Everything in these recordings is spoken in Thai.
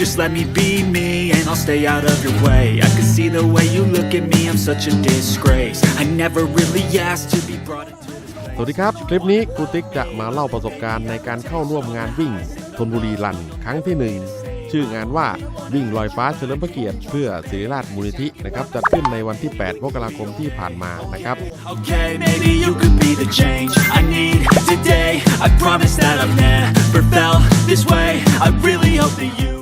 Just let me be me and I'll stay out of your way I can see the way you look at me, I'm such a disgrace I never really asked to be brought into this สวัสดีครับ คลิปนี้ครูติ๊กจะมาเล่าประสบการณ์ในการเข้าร่วมงานวิ่งธนบุรีรันครั้งที่หนึ่งชื่องานว่าวิ่งลอยฟ้าเฉลิมพระเกียรติเพื่อศิริราชมูลนิธินะครับจัดขึ้นในวันที่ 8 มกราคมที่ผ่านมานะครับ Okay, maybe you could be the change I need today. I promise that I've never felt this way. I really hope that you.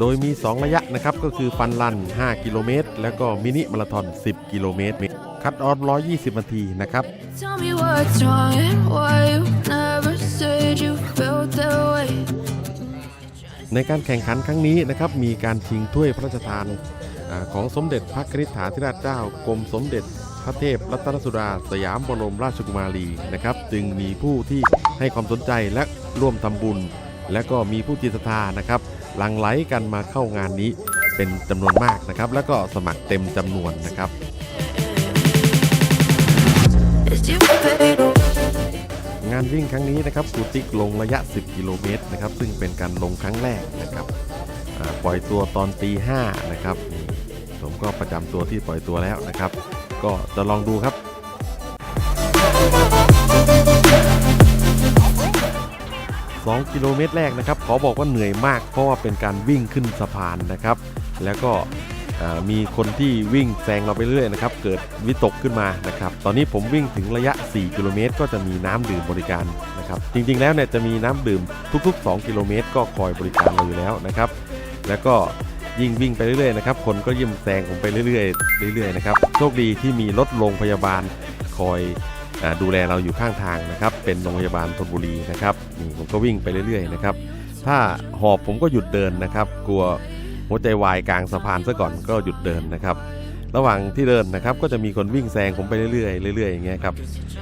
โดยมี 2 ระยะนะครับ ก็คือฟันรัน 5 กิโลเมตร แล้วก็มินิมาราธอน 10 กิโลเมตร คัดออฟ 120 นาทีนะครับ ในการแข่งขันครั้งนี้นะครับ มีการชิงถ้วยพระราชทานอของสมเด็จพระกนิษฐาธิราชเจ้ากรมสมเด็จพระเทพรัตนสุดาสยามบรมราชกุมารีนะครับ จึงมีผู้ที่ให้ความสนใจและร่วมทำบุญ และก็มีผู้จิตศรัทธานะครับ ลั่งไหลกันมาเข้างานนี้เป็นจำนวนมากนะครับ แล้วก็สมัครเต็มจำนวนนะครับ As you fade away. งานวิ่งครั้งนี้นะครับครูติ๊กลงระยะ 10 กิโลเมตรนะครับ ซึ่งเป็นการลงครั้งแรกนะครับอ่าปล่อยตัวตอนตีห้านะครับนี่ผมก็ประจำตัวที่ปล่อยตัวแล้วนะครับ ก็จะลองดูครับ 2 กิโลเมตรแรกนะครับ ขอบอกว่าเหนื่อยมาก เพราะว่าเป็นการวิ่งขึ้นสะพานนะครับ แล้วก็มีคนที่วิ่งแซงเราไปเรื่อยนะครับ เกิดวิตกขึ้นมานะครับ ตอนนี้ผมวิ่งถึงระยะ 4 กิโลเมตร ก็จะมีน้ำดื่มบริการนะครับ จริงๆ แล้วเนี่ยจะมีน้ำดื่มทุก ๆ 2 กิโลเมตร ก็คอยบริการเราอยู่แล้วนะครับ แล้วก็ยิ่งวิ่งไปเรื่อยๆนะครับ คนก็ยิ่งแซงผมไปเรื่อยๆ เรื่อยๆ นะครับ โชคดีที่มีรถโรงพยาบาลคอยอดูแลเราอยู่ข้างทางนะครับ เป็นโรงพยาบาลธนบุรีนะครับ นี่ผมก็วิ่งไปเรื่อยๆนะครับถ้าหอบผมก็หยุดเดินนะครับ กลัวหัวใจวายกลางสะพานซะก่อนก็หยุดเดินนะครับ ระหว่างที่เดินนะครับก็จะมีคนวิ่งแซงผมไปเรื่อยๆเรื่อยๆอย่างเงี้ยครับ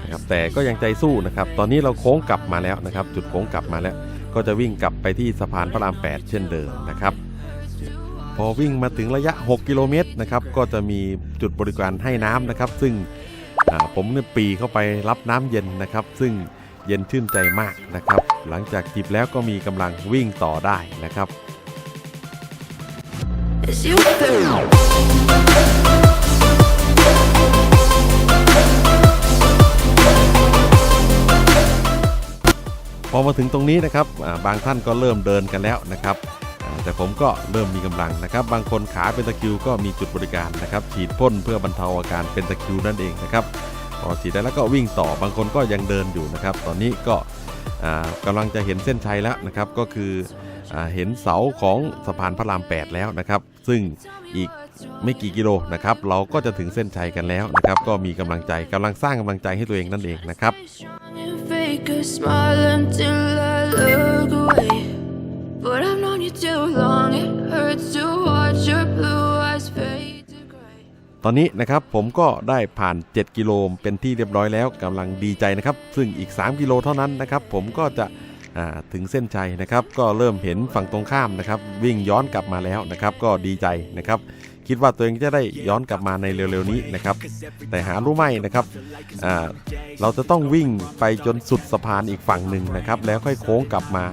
นะครับ แต่ก็ยังใจสู้นะครับ ตอนนี้เราโค้งกลับมาแล้วนะครับ จุดโค้งกลับมาแล้ว ก็จะวิ่งกลับไปที่สะพานพระราม 8 เช่นเดิมนะครับ พอวิ่งมาถึงระยะ 6 กิโลเมตรนะครับ ก็จะมีจุดบริการให้น้ำนะครับ ซึ่งผมเนี่ยปีเข้าไปรับน้ำเย็นนะครับ ซึ่ง เย็นชื่นใจมากนะครับ หลังจากจิบแล้วก็มีกำลังวิ่งต่อได้นะครับ As you fade พอมาถึงตรงนี้นะครับอ่าบางท่านก็เริ่มเดินกันแล้วนะครับอ่าแต่ผมก็เริ่มมีกำลังนะครับ บางคนขาเป็นตะคริวก็มีจุดบริการนะครับ ฉีดพ่นเพื่อบรรเทาอาการเป็นตะคริวนั่นเองนะครับ พอฉีดได้แล้วก็วิ่งต่อบางคนก็ยังเดินอยู่นะครับ ตอนนี้ก็อ่ากำลังจะเห็นเส้นชัยแล้วนะครับก็คืออเห็นเสาของสะพานพระราม 8 แล้วนะครับ ซึ่งอีกไม่กี่กิโลนะครับ เราก็จะถึงเส้นชัยกันแล้วนะครับ ก็มีกำลังใจกำลังสร้างกำลังใจให้ตัวเองนั่นเองนะครับ But I've known you too long, it hurts to watch your blue ตอนนี้นะครับผมก็ได้ผ่าน 7 กิโลเป็นที่เรียบร้อยแล้วกำลังดีใจนะครับ ซึ่งอีก 3 กิโลเท่านั้นนะครับ ผมก็จะถึงเส้นชัยนะครับ ก็เริ่มเห็นฝั่งตรงข้ามนะครับ วิ่งย้อนกลับมาแล้วนะครับ ก็ดีใจนะครับ คิดว่าตัวเองจะได้ย้อนกลับมาในเร็วๆนี้นะครับ แต่หารู้ไหมนะครับเราจะต้องวิ่งไปจนสุดสะพานอีกฝั่งหนึ่งนะครับ แล้วค่อยโค้งกลับมา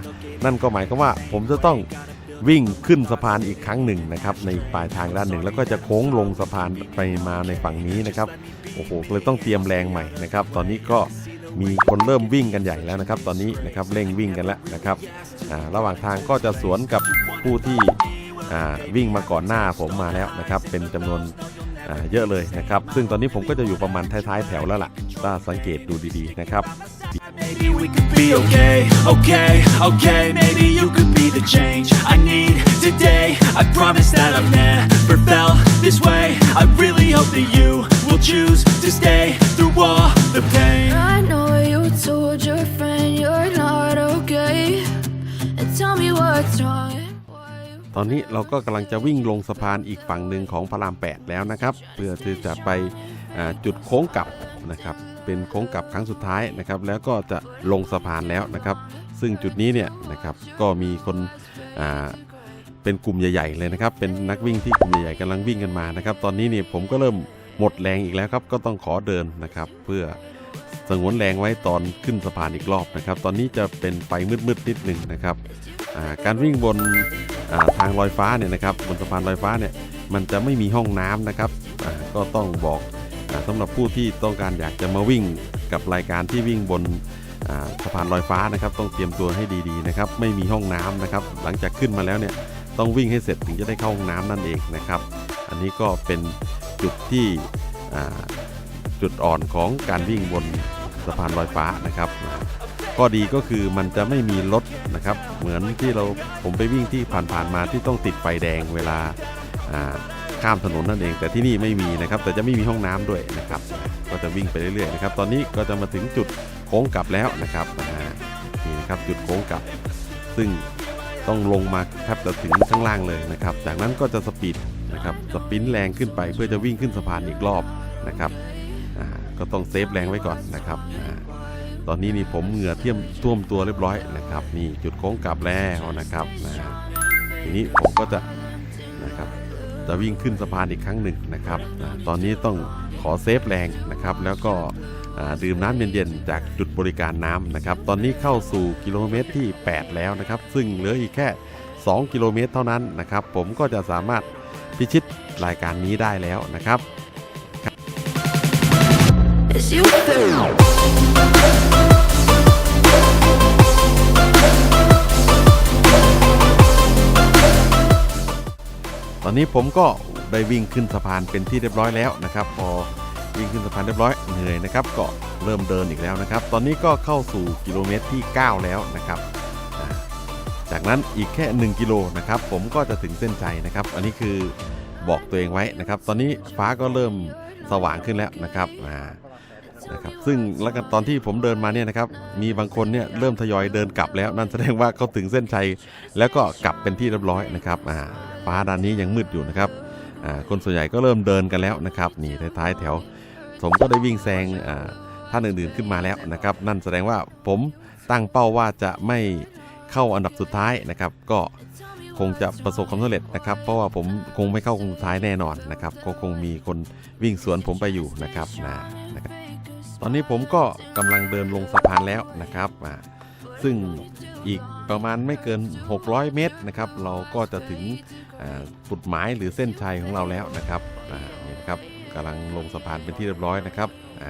นั่นก็หมายความว่าผมจะต้อง วิ่งขึ้นสะพานอีกครั้งหนึ่งนะครับในปลายทางด้านหนึ่ง แล้วก็จะโค้งลงสะพานไปมาในฝั่งนี้นะครับโอ้โหเลยต้องเตรียมแรงใหม่นะครับ ตอนนี้ก็มีคนเริ่มวิ่งกันใหญ่แล้วนะครับ ตอนนี้นะครับเร่งวิ่งกันแล้วนะครับระหว่างทางก็จะสวนกับผู้ที่วิ่งมาก่อนหน้าผมมาแล้วนะครับ เป็นจำนวนเยอะเลยนะครับ ซึ่งตอนนี้ผมก็จะอยู่ประมาณท้ายๆแถวแล้วล่ะถ้าสังเกตดูดีๆนะครับ Maybe we could be okay, okay, okay. Maybe you could be the change I need today. I promise that I've never felt this way. I really hope that you will choose to stay through all the pain. I know you told your friend you're not okay. And tell me what's wrong and why you ตอนนี้เราก็กำลังจะวิ่งลงสะพานอีกฝั่งหนึ่งของพระราม 8 แล้วนะครับ เพื่อที่จะไปอ่าจุดโค้งกลับ นะครับเป็นโค้งกลับครั้งสุดท้ายนะครับแล้วก็จะลงสะพานแล้วนะครับ ซึ่งจุดนี้เนี่ยนะครับก็มีคนอ่าเป็นกลุ่มใหญ่ๆเลยนะครับ เป็นนักวิ่งที่กลุ่มใหญ่ๆกำลังวิ่งกันมานะครับ ตอนนี้เนี่ยผมก็เริ่มหมดแรงอีกแล้วครับ ก็ต้องขอเดินนะครับ เพื่อสงวนแรงไว้ตอนขึ้นสะพานอีกรอบนะครับ ตอนนี้จะเป็นไฟมืดๆนิดหนึ่งนะครับการวิ่งบนาทางลอยฟ้าเนี่ยนะครับบนสะพานลอยฟ้าเนี่ยมันจะไม่มีห้องน้ำนะครับก็ต้องบอก สำหรับผู้ที่ต้องการอยากจะมาวิ่งกับรายการที่วิ่งบนสะพานลอยฟ้านะครับ ต้องเตรียมตัวให้ดีๆนะครับ ไม่มีห้องน้ำนะครับ หลังจากขึ้นมาแล้วเนี่ยต้องวิ่งให้เสร็จถึงจะได้เข้าห้องน้ำนั่นเองนะครับ อันนี้ก็เป็นจุดที่จุดอ่อนของการวิ่งบนสะพานลอยฟ้านะครับข้อดีก็คือมันจะไม่มีรถนะครับ เหมือนที่เราผมไปวิ่งที่ผ่านๆมาที่ต้องติดไฟแดงเวลา ข้ามถนนนั่นเอง แต่ที่นี่ไม่มีนะครับ แต่จะไม่มีห้องน้ำด้วยนะครับ ก็จะวิ่งไปเรื่อยๆนะครับ ตอนนี้ก็จะมาถึงจุดโค้งกลับแล้วนะครับนี่นะครับจุดโค้งกลับ ซึ่งต้องลงมาแทบจะถึงข้างล่างเลยนะครับ จากนั้นก็จะสปีดนะครับสปินแรงขึ้นไปเพื่อจะวิ่งขึ้นสะพานอีกรอบนะครับก็ต้องเซฟแรงไว้ก่อนนะครับตอนนี้นี่ผมเหงื่อเทียมท่วมตัวเรียบร้อยนะครับนี่จุดโค้งกลับแล้วนะครับทีนี้ผมก็จะ จะวิ่งขึ้นสะพานอีกครั้งหนึ่งนะครับตอนนี้ต้องขอเซฟแรงนะครับแล้วก็ดื่มน้ำเย็นๆ จากจุดบริการน้ำนะครับ ตอนนี้เข้าสู่กิโลเมตรที่ 8 แล้วนะครับ ซึ่งเหลืออีกแค่ 2 กิโลเมตรเท่านั้นนะครับ ผมก็จะสามารถพิชิตรายการนี้ได้แล้วนะครับ นนี้ผมก็ได้วิ่งขึ้นสะพานเป็นที่เรียบร้อยแล้วนะครับ พอวิ่งขึ้นสะพานเรียบร้อยเหนื่อยนะครับก็เริ่มเดินอีกแล้วนะครับ ตอนนี้ก็เข้าสู่กิโลเมตรที่ 9 แล้วนะครับ จากนั้นอีกแค่ 1 กิโลนะครับ ผมก็จะถึงเส้นชัยนะครับ อันนี้คือบอกตัวเองไว้นะครับ ตอนนี้ฟ้าก็เริ่มสว่างขึ้นแล้วนะครับนะครับ ซึ่งแล้วก็ตอนที่ผมเดินมาเนี่ยนะครับ มีบางคนเนี่ยเริ่มทยอยเดินกลับแล้ว นั่นแสดงว่าเขาถึงเส้นชัยแล้วก็กลับเป็นที่เรียบร้อยนะครับอ่า ฟ้าด้านนี้ยังมืดอยู่นะครับคนส่วนใหญ่ก็เริ่มเดินกันแล้วนะครับนี่ท้ายแถว ผมก็ได้วิ่งแซงท่านอื่นๆขึ้นมาแล้วนะครับ นั่นแสดงว่าผมตั้งเป้าว่าจะไม่เข้าอันดับสุดท้ายนะครับ ก็คงจะประสบความสำเร็จนะครับ เพราะว่าผมคงไม่เข้าคนสุดท้ายแน่นอนนะครับ ก็คงมีคนวิ่งสวนผมไปอยู่นะครับนะนะครับ ตอนนี้ผมก็กำลังเดินลงสะพานแล้วนะครับซึ่งอีกประมาณไม่เกิน 600 เมตรนะครับ เราก็จะถึง จุดหมายหรือเส้นชัยของเราแล้วนะครับนี่นะครับกำลังลงสะพานเป็นที่เรียบร้อยนะครับอ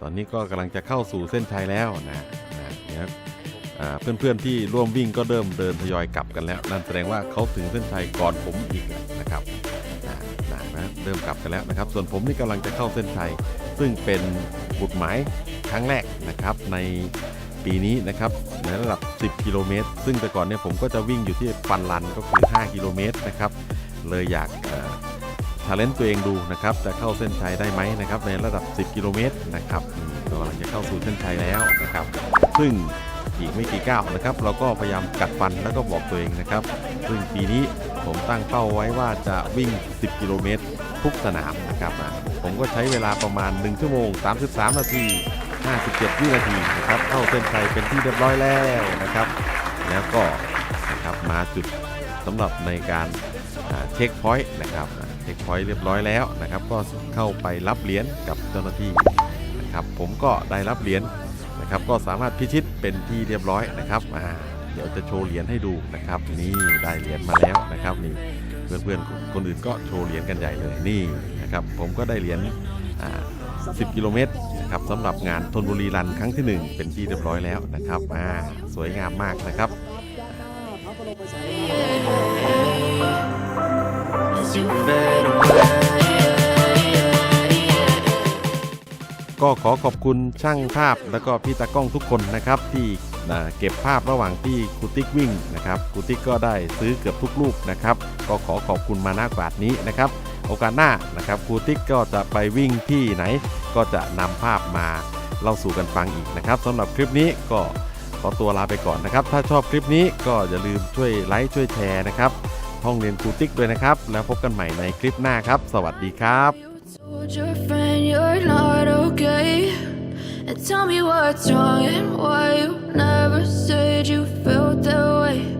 ตอนนี้ก็กำลังจะเข้าสู่เส้นชัยแล้วนะนะเนี่ครับอ่าเพื่อนๆที่ร่วมวิ่งก็เริ่มเดินทยอยกลับกันแล้ว นั่นแสดงว่าเขาถึงเส้นชัยก่อนผมอีกนะครับอ่านะนะเริ่มกลับกันแล้วนะครับ ส่วนผมนี่กำลังจะเข้าเส้นชัย ซึ่งเป็นบุตรหมายครั้งแรกนะครับในปีนี้นะครับ ในระดับ 10 กิโลเมตร ซึ่งแต่ก่อนเนี่ยผมก็จะวิ่งอยู่ที่ฟันรันก็คือ 5 กิโลเมตรนะครับ เลยอยากชาเลนจ์ตัวเองดูนะครับ จะเข้าเส้นชัยได้ไหมนะครับ ในระดับ 10 กิโลเมตรนะครับอืมก็กำลังจะเข้าสู่เส้นชัยแล้วนะครับ ซึ่งอีกไม่กี่ก้าวนะครับ เราก็พยายามกัดฟันแล้วก็บอกตัวเองนะครับ ซึ่งปีนี้ผมตั้งเป้าไว้ว่าจะวิ่ง 10 กิโลเมตรทุกสนามนะครับ ผมก็ใช้เวลาประมาณ 1 ชั่วโมง 33 นาที 57 วินาทีนะครับเข้าเส้นชัยเป็นที่เรียบร้อยแล้วนะครับ แล้วก็นะครับมาจุดสำหรับในการเช็คพอยต์นะครับเช็คพอยต์เรียบร้อยแล้วนะครับ ก็เข้าไปรับเหรียญกับเจ้าหน้าที่นะครับ ผมก็ได้รับเหรียญนะครับ ก็สามารถพิชิตเป็นที่เรียบร้อยนะครับอ่าเดี๋ยวจะโชว์เหรียญให้ดูนะครับ นี่ได้เหรียญมาแล้วนะครับนี่เพื่อนๆคนอื่นก็โชว์เหรียญกันใหญ่เลยนี่นะครับ ผมก็ได้เหรียญอ่า 10 กิโลเมตรนะครับสำหรับงานธนบุรีรันครั้งที่ 1 เป็นที่เรียบร้อยแล้วนะครับอ่าสวยงามมากนะครับก็ขอขอบคุณช่างภาพแล้วก็พี่ตากล้องทุกคนนะครับ ที่เก็บภาพระหว่างที่คูติ๊กวิ่งนะครับคูติ๊กก็ได้ซื้อเกือบทุกรูปนะครับ ก็ขอขอบคุณมาหน้ากวาดนี้นะครับ โอกาสหน้านะครับครูติ๊กก็จะไปวิ่งที่ไหน ก็จะนำภาพมาเล่าสู่กันฟังอีกนะครับสำหรับคลิปนี้ก็ขอตัวลาไปก่อนนะครับ ถ้าชอบคลิปนี้ก็อย่าลืมช่วยไลค์ช่วยแชร์นะครับห้องเรียนครูติ๊กด้วยนะครับ แล้วพบกันใหม่ในคลิปหน้าครับ สวัสดีครับ And tell me what's wrong and why you never said you felt that way